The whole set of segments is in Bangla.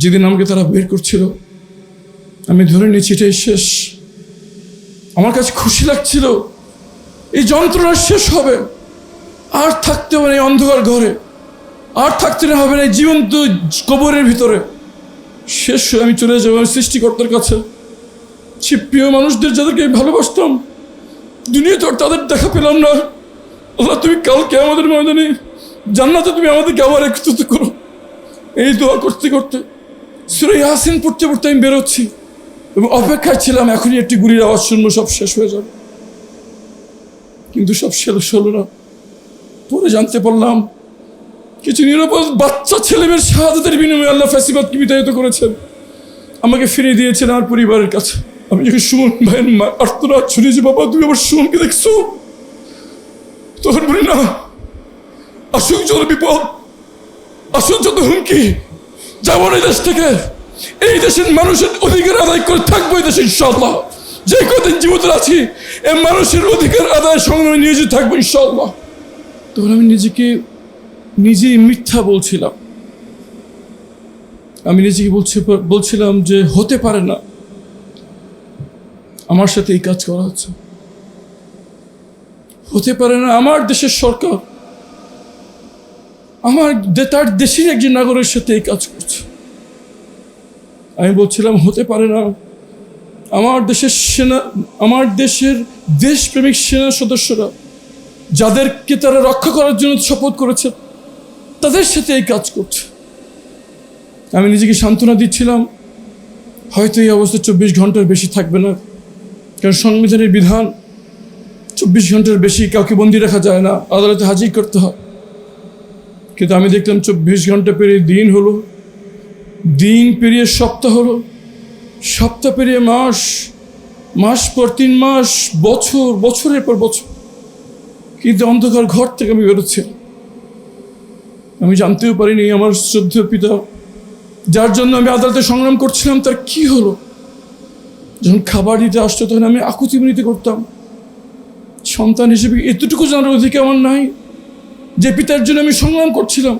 যেদিন আমাকে তারা বের করছিল, আমি ধরে নিয়েছি এটাই শেষ। আমার কাছে খুশি লাগছিল, এই যন্ত্রণা শেষ হবে। আর থাকতে হবে না এই অন্ধকার ঘরে। আর থাকতে না হবে না এই জীবন্ত কবরের ভিতরে। শেষ হয়ে আমি চলে যাব আমি সৃষ্টিকর্তার কাছে। সে প্রিয় মানুষদের যাদেরকে আমি ভালোবাসতাম দুনিয়া তো তাদের দেখা পেলাম না। আল্লাহ, তুমি কালকে আমাদের ময়দানে, জান্নাতে তুমি আমাদেরকে আবার একত্রিত করো। এই দোয়া করতে করতে সুরে ইয়াসিন পড়তে পড়তে আমি বেরোচ্ছি এবং অপেক্ষায় ছিলাম, এখনই একটি গুলির আওয়াজ শুনব, সব শেষ হয়ে যাবে। কিন্তু সব শেষ হলো না। পরে জানতে পারলাম, কিছু নিরাপদ বাচ্চা ছেলেমেয়ের শাহাদাতের বিনিময়ে আল্লাহ ফ্যাসিবাদকে বিতাড়িত করেছেন। আমাকে ফিরিয়ে দিয়েছেন আমার পরিবারের কাছে। আমি যখন সুমন ভাইয়ের মা আর্তনাদ শুনেছি, বাবা, তুমি আমার সুমনকে দেখছ? তখন বলি, না। আসুক যত বিপদ। আসুক যত হুমকি। যাব না এই দেশ থেকে। এই দেশের মানুষের অধিকার আদায় করে থাকব এই দেশে ইনশাল্লাহ যে কদিন জীবিত আছি এই মানুষের অধিকার আদায় সংগ্রামে নিয়োজিত থাকব ইনশাল্লাহ তখন আমি নিজেকে, নিজেই মিথ্যা বলছিলাম। আমি নিজেকে বলছি, বলছিলাম যে হতে পারে না। আমার সাথে এই কাজ করা হচ্ছে। হতে পারে না আমার দেশের সরকার। আমার তার দেশের একজন নাগরিকের সাথে এই কাজ করছে। আমি বলছিলাম, হতে পারে না। আমার দেশের সেনা, আমার দেশের দেশপ্রেমিক সেনা সদস্যরা, যাদেরকে তারা রক্ষা করার জন্য শপথ করেছে, তাদের সাথে এই কাজ করছে। আমি নিজেকে সান্ত্বনা দিচ্ছিলাম, হয়তো এই অবস্থা চব্বিশ ঘণ্টার বেশি থাকবে না। কারণ সংবিধানের বিধান চব্বিশ ঘণ্টার বেশি কাউকে বন্দি রাখা যায় না। আদালতে হাজির করতে হয়। কিন্তু আমি দেখলাম চব্বিশ ঘণ্টা পেরিয়ে দিন হলো। দিন পেরিয়ে সপ্তাহ হলো। সপ্তাহ পেরিয়ে মাস মাস পর তিন মাস, বছর, বছরের পর বছর। কিন্তু অন্ধকার ঘর থেকে আমি বেরোচ্ছি। আমি জানতেও পারিনি আমার শ্রদ্ধেয় পিতা। যার জন্য আমি আদালতে সংগ্রাম করছিলাম, তার কি হলো? যখন খাবার দিতে আসতো, তখন আমি আকুতি মিনিতে করতাম। সন্তান হিসেবে এতটুকু জানার অধিকার আমার নাই? যে পিতার জন্য আমি সংগ্রাম করছিলাম,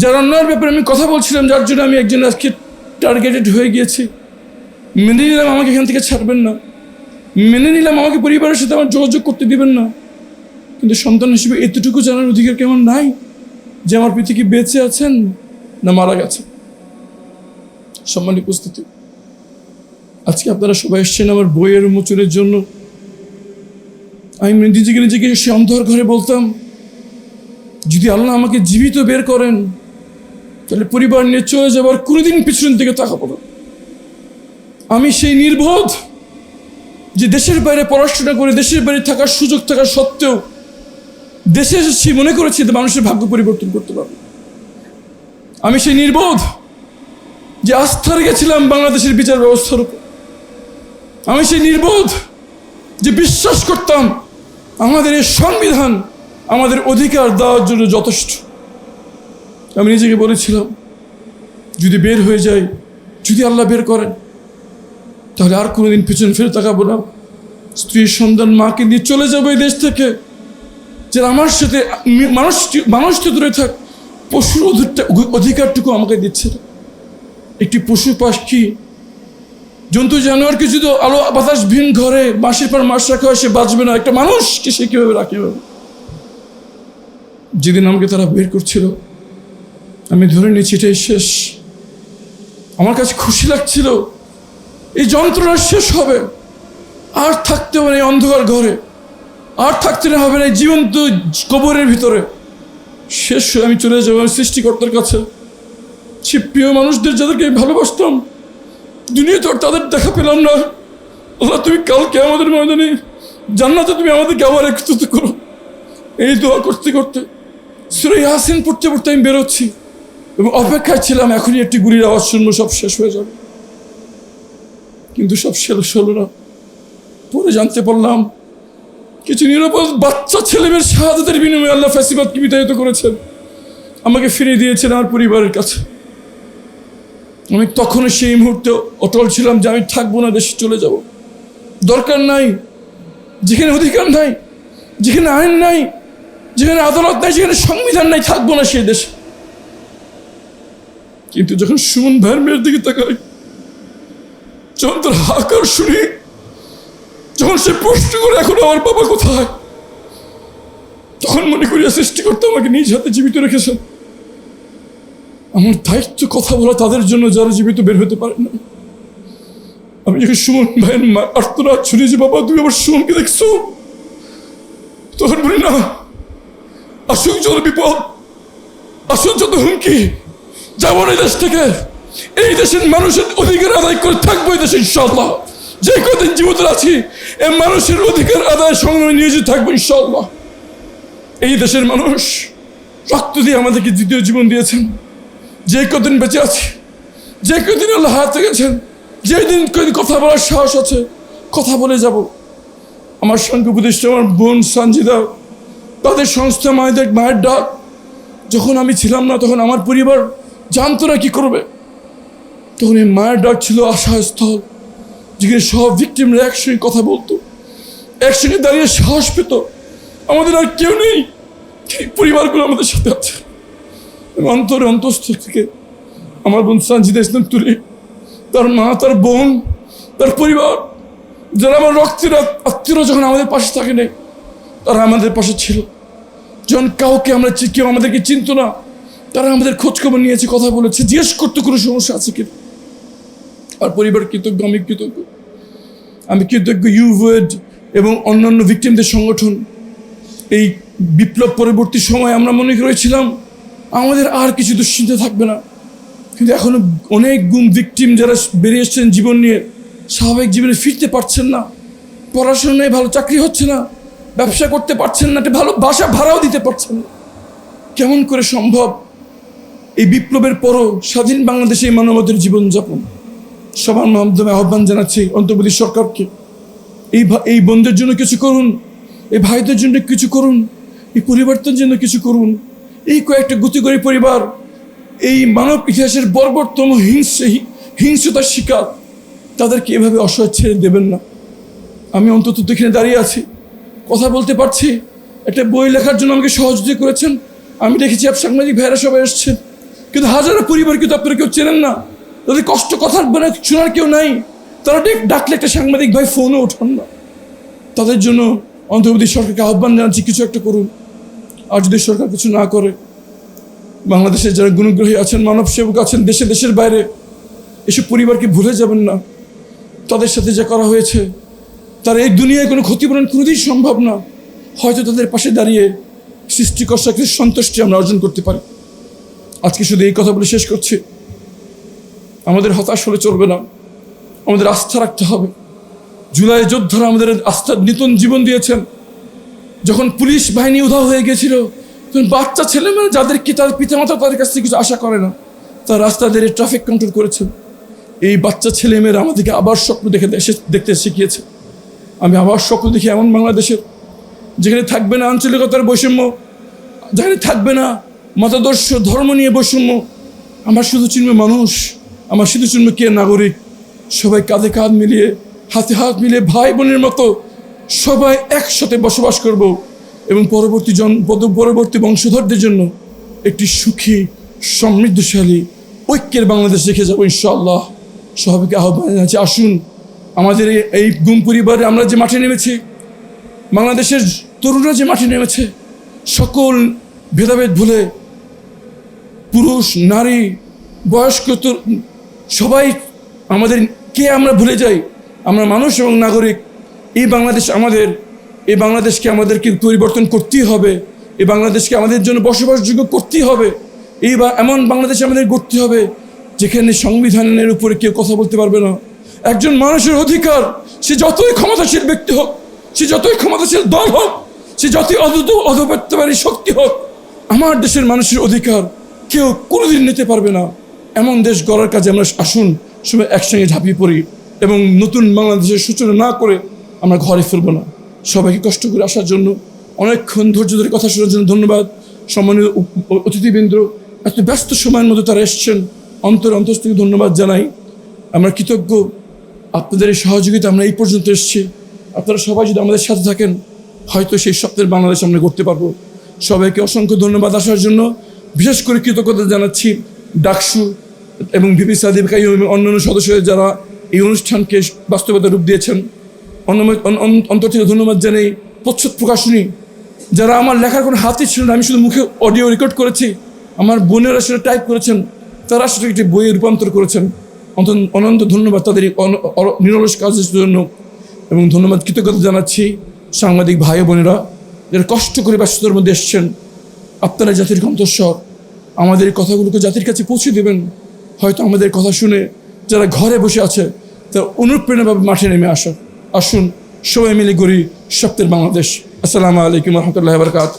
যার অন্যায়ের ব্যাপারে আমি কথা বলছিলাম, যার জন্য আমি একজন আজকে টার্গেটেড হয়ে গিয়েছি। মেনে নিলাম আমাকে এখান থেকে ছাড়বেন না। মেনে নিলাম আমাকে পরিবারের সাথে আমার যোগাযোগ করতে দিবেন না। কিন্তু সন্তান হিসেবে এতটুকু জানার অধিকার কেমন নাই? যে আমার কি বেঁচে আছেন না মারা গেছে সম্মানিত উপস্থিতি, আজকে আপনারা সবাই এসছেন আমার বইয়ের উন্মোচনের জন্য। আমি নিজেকে নিজেকে সে অন্ধকার ঘরে বলতাম যদি আল্লাহ আমাকে জীবিত বের করেন, তাহলে পরিবার নিয়ে চলে যাবার কোনোদিন পিছন থেকে তাকাবো না। আমি সেই নির্বোধ যে দেশের বাইরে পড়াশোনা করে, দেশের বাইরে থাকার সুযোগ থাকা সত্ত্বেও দেশে এসেছি, মনে করেছি যে মানুষের ভাগ্য পরিবর্তন করতে পারবে। আমি সেই নির্বোধ যে আস্থা রেখেছিলাম বাংলাদেশের বিচার ব্যবস্থার উপর। আমি সেই নির্বোধ যে বিশ্বাস করতাম আমাদের এই সংবিধান আমাদের অধিকার দেওয়ার জন্য যথেষ্ট। আমি নিজেকে বলেছিলাম, যদি বের হয়ে যাই, যদি আল্লাহ বের করেন, তাহলে আর কোনোদিন পিছন ফিরে তাকাবো না। স্ত্রীর সন্তান মাকে নিয়ে চলে যাব এই দেশ থেকে। যে আমার সাথে মানুষ মানুষ তো দূরে থাক, পশুর অধিকারটুকু আমাকে দিচ্ছে একটি পশু পাখি, জন্তু জানোয়ারকে যদি আলো, বাতাস, ভিন ঘরে, মাসের পর মাস রাখা হয়, সে বাঁচবে না। একটা মানুষকে সে কীভাবে রাখে? যেদিন আমাকে তারা বের করছিল, আমি ধরে নিয়েছি এটাই শেষ। আমার কাছে খুশি লাগছিল, এই যন্ত্রণা শেষ হবে। আর থাকতে হবে না এই অন্ধকার ঘরে। আর থাকতে না হবে না এই জীবন্ত কবরের ভিতরে। শেষ হয়ে আমি চলে যাব আমি সৃষ্টিকর্তার কাছে। সে প্রিয় মানুষদের যাদেরকে আমি ভালোবাসতাম দুনিয়া তো আর তাদের দেখা পেলাম না। আল্লাহ, তুমি কালকে আমাদের ময়দানে, জান্নাতে তুমি আমাদেরকে আবার একত্রিত করো। এই দোয়া করতে করতে সুরে ইয়াসিন পড়তে পড়তে আমি বেরোচ্ছি এবং অপেক্ষায় ছিলাম, এখনই একটি গুলির আওয়াজ শুনব, সব শেষ হয়ে যাবে। কিন্তু সব শেষ হলো না। পরে জানতে পারলাম, কিছু নিরাপদ বাচ্চা ছেলেমেয়ের শাহাদাতের বিনিময়ে আল্লাহ ফ্যাসিবাদকে বিতাড়িত করেছেন। আমাকে ফিরিয়ে দিয়েছেন আমার পরিবারের কাছে। আমি তখনও সেই মুহূর্তে অটল ছিলাম যে আমি থাকব না, দেশে চলে যাব। দরকার নাই, যেখানে অধিকার নাই, যেখানে আইন নাই যেখানে আদালত নাই যেখানে সংবিধান নাই, থাকব না সেই দেশে। কিন্তু যখন সুমন ভাইয়ের মেয়ের দিকে তাকাই যখন তার হাকার শুনি, যখন সে প্রশ্ন করে, এখন আমার বাবা কোথায়? তখন মনে করি সৃষ্টিকর্তা আমাকে নিজ হাতে জীবিত রেখেছেন। আমার দায়িত্ব কথা বলা তাদের জন্য যারা জীবিত বের হতে পারে না। আমি যখন সুমন ভাইয়ের শুনি যে, বাবা, তুমি আমার সুমনকে দেখছ? তখন বলি, না আসুক বিপদ যত হুমকি যাব এই দেশ থেকে। এই দেশের মানুষের অধিকার আদায় করে থাকব এই দেশে ইনশাল্লাহ যে কদিন জীবিত আছি, এই মানুষের অধিকার আদায় সংগ্রামে নিয়োজিত থাকব ইনশাল্লাহ এই দেশের মানুষ রক্ত দিয়ে আমাদেরকে দ্বিতীয় জীবন দিয়েছেন। যে কদিন বেঁচে আছি, যে কদিন আল্লাহ হাতে গেছেন যে দিন কদিন কথা বলার সাহস আছে, কথা বলে যাব। আমার সঙ্গে উপদেষ্টা, আমার বোন সঞ্জিদা তাদের সংস্থা মায়েদের মায়ের ডাক। যখন আমি ছিলাম না, তখন আমার পরিবার জানতো না কী করবে। তখন এই মায়ের ডাক ছিল আশাস্থল, যেখানে সব ভিক্টিমরা একসঙ্গে কথা বলতো। একসঙ্গে দাঁড়িয়ে সাহস পেত। আমাদের আর কেউ নেই। পরিবারগুলো আমাদের সাথে আছে। অন্তরে অন্তস্থ থেকে আমার বোন সঞ্জিদা ইসলাম তুলে, তার মা, তার বোন, তার পরিবার, যারা আমার রক্তের আত্মীয়রা যখন আমাদের পাশে থাকে নেই তারা আমাদের পাশে ছিল। যখন কাউকে আমরা কেউ আমাদেরকে চিনতো না। তারা আমাদের খোঁজখবর নিয়েছে, কথা বলেছে, জিজ্ঞেস করতে, কোনো সমস্যা আছে কি আর পরিবার কৃতজ্ঞ, আমি কৃতজ্ঞ। আমি কৃতজ্ঞ ইউভেড এবং অন্যান্য ভিকটিমদের সংগঠন। এই বিপ্লব পরবর্তী সময় আমরা মনে করেছিলাম, আমাদের আর কিছু দুশ্চিন্তা থাকবে না। কিন্তু এখনও অনেক গুম ভিকটিম যারা বেরিয়ে এসছেন জীবন নিয়ে, স্বাভাবিক জীবনে ফিরতে পারছেন না। পড়াশোনায় ভালো, চাকরি হচ্ছে না। ব্যবসা করতে পারছেন না, একটা ভালো বাসা ভাড়াও দিতে পারছেন না। কেমন করে সম্ভব এই বিপ্লবের পরও স্বাধীন বাংলাদেশে মানবতার জীবনযাপন? সবার মাধ্যমে আহ্বান জানাচ্ছি অন্তর্বর্তী সরকারকে। এই এই বোনদের জন্য কিছু করুন, এই ভাইদের জন্য কিছু করুন, এই পরিবর্তনের জন্য কিছু করুন। এই কয়েকটা গুতিগরি পরিবার, এই মানব ইতিহাসের বর্বরতম হিংস হিংসতার শিকার, তাদেরকে এভাবে অসহায় ছেড়ে দেবেন না। আমি অন্তত এখানে দাঁড়িয়ে আছি। কথা বলতে পারছি? একটা বই লেখার জন্য আমাকে সহযোগিতা করেছেন। আমি দেখেছি আপ সাংবাদিক ভাইরা সবাই এসছেন। কিন্তু হাজারো পরিবার কিন্তু আপনারা কেউ চেনেন না। তাদের কষ্ট কথা মানে শোনার কেউ নাই। তারা ডেক- ডাকলে একটা সাংবাদিক ভাই ফোনও ওঠান না। তাদের জন্য অন্তর্বর্তী সরকারকে আহ্বান জানাচ্ছি, কিছু একটা করুন। আর যদি সরকার কিছু না করে, বাংলাদেশের যারা গুণগ্রহী আছেন, মানব সেবক আছেন, দেশে দেশের বাইরে, এসব পরিবারকে ভুলে যাবেন না। তাদের সাথে যা করা হয়েছে তার এই দুনিয়ায় কোনো ক্ষতিপূরণ কোনোদিন সম্ভব না। হয়তো তাদের পাশে দাঁড়িয়ে সৃষ্টিকর্তাকে সন্তুষ্টি আমরা অর্জন করতে পারি। আজকে শুধু এই কথা বলে শেষ করছি। আমাদের হতাশ হলে চলবে না। আমাদের আস্থা রাখতে হবে। জুলাই যোদ্ধারা আমাদের আস্থার নিতন জীবন দিয়েছেন। যখন পুলিশ বাহিনী উধাও হয়ে গেছিল, তখন বাচ্চা ছেলে মেয়ে যাদেরকে তার পিতামাতা তাদের কাছ থেকে কিছু আশা করে না, তার রাস্তা দিয়ে ট্রাফিক কন্ট্রোল করেছেন। এই বাচ্চা ছেলে মেয়েরা আমাদেরকে আবার স্বপ্ন দেখে দেখতে শিখিয়েছে। আমি আবার স্বপ্ন দেখি এমন বাংলাদেশের, যেখানে থাকবে না আঞ্চলিকতার বৈষম্য, যেখানে থাকবে না মতাদর্শ, ধর্ম নিয়ে বৈষম্য, আমার শুধু চিনবে মানুষ, আমার শুধু চিনবে কে নাগরিক। সবাই কাঁধে কাঁধ মিলিয়ে, হাতে হাত মিলিয়ে ভাই বোনের মতো সবাই একসাথে বসবাস করব এবং পরবর্তী জন পরবর্তী বংশধরদের জন্য একটি সুখী, সমৃদ্ধশালী, ঐক্যের বাংলাদেশ রেখে যাব ইনশাআল্লাহ। সবাইকে আহ্বান জানাচ্ছি, আসুন। আমাদের এই- গুম পরিবারে আমরা যে মাঠে নেমেছি, বাংলাদেশের তরুণরা যে মাঠে নেমেছে, সকল ভেদাভেদ ভুলে পুরুষ, নারী, বয়স্ক সবাই আমাদের কে আমরা ভুলে যাই, আমরা মানুষ এবং নাগরিক, এই বাংলাদেশ আমাদের, এই বাংলাদেশকে আমাদেরকে পরিবর্তন করতেই হবে, এই বাংলাদেশকে আমাদের জন্য বসবাসযোগ্য করতেই হবে, এই বা, এমন বাংলাদেশ আমাদের গড়তে হবে, যেখানে সংবিধানের উপরে কেউ কথা বলতে পারবে না। একজন মানুষের অধিকার, সে যতই ক্ষমতাশীল ব্যক্তি হোক, সে যতই ক্ষমতাশীল দল হোক, সে যতই অদূত অধপত্যবারী শক্তি হোক, আমার দেশের মানুষের অধিকার কেউ কোনোদিন নিতে পারবে না। এমন দেশ গড়ার কাজে আমরা আসুন, সবাই একসঙ্গে ঝাঁপিয়ে পড়ি এবং নতুন বাংলাদেশের সূচনা না করে আমরা ঘরে ফিরবো না। সবাইকে কষ্ট করে আসার জন্য অনেকক্ষণ ধৈর্য ধরে কথা শোনার জন্য ধন্যবাদ। সম্মানিত অতিথিবৃন্দ, এত ব্যস্ত সময়ের মধ্যে তারা এসছেন। অন্তর অন্তর থেকে ধন্যবাদ জানাই। আমরা কৃতজ্ঞ আপনাদের এই সহযোগিতা আমরা এই পর্যন্ত এসেছি। আপনারা সবাই যদি আমাদের সাথে থাকেন, হয়তো সেই স্বপ্নের বাংলাদেশ আমরা করতে পারব। সবাইকে অসংখ্য ধন্যবাদ আসার জন্য। বিশেষ করে কৃতজ্ঞতা জানাচ্ছি ডাকসু এবং ভিপি সাদিব কাইম এবং অন্যান্য সদস্যরা যারা এই অনুষ্ঠানকে বাস্তবতা রূপ দিয়েছেন। অন্য- অন- অন- অন্তর থেকে ধন্যবাদ জানাই প্রচ্ছদ প্রকাশনী। যারা আমার লেখার কোনো হাতই ছিল না, আমি শুধু মুখে অডিও রেকর্ড করেছি। আমার বোনেরা সেটা টাইপ করেছেন, তারা সেটা একটি বইয়ে রূপান্তর করেছেন। অনন্ত ধন্যবাদ তাদের নিরলস কাজের জন্য এবং ধন্যবাদ, কৃতজ্ঞতা জানাচ্ছি সাংবাদিক ভাই বোনেরা যারা কষ্ট করে ব্যস্ততার মধ্যে এসছেন। আপনারা জাতির কণ্ঠস্বর, আমাদের কথাগুলোকে জাতির কাছে পৌঁছে দেবেন। হয়তো আমাদের কথা শুনে যারা ঘরে বসে আছে, তারা অনুপ্রেরণাভাবে মাঠে নেমে আসা আসুন, সবাই মিলে গড়ি সত্যের বাংলাদেশ। আসসালামু আলাইকুম রহমতুল্লাহ বরকাত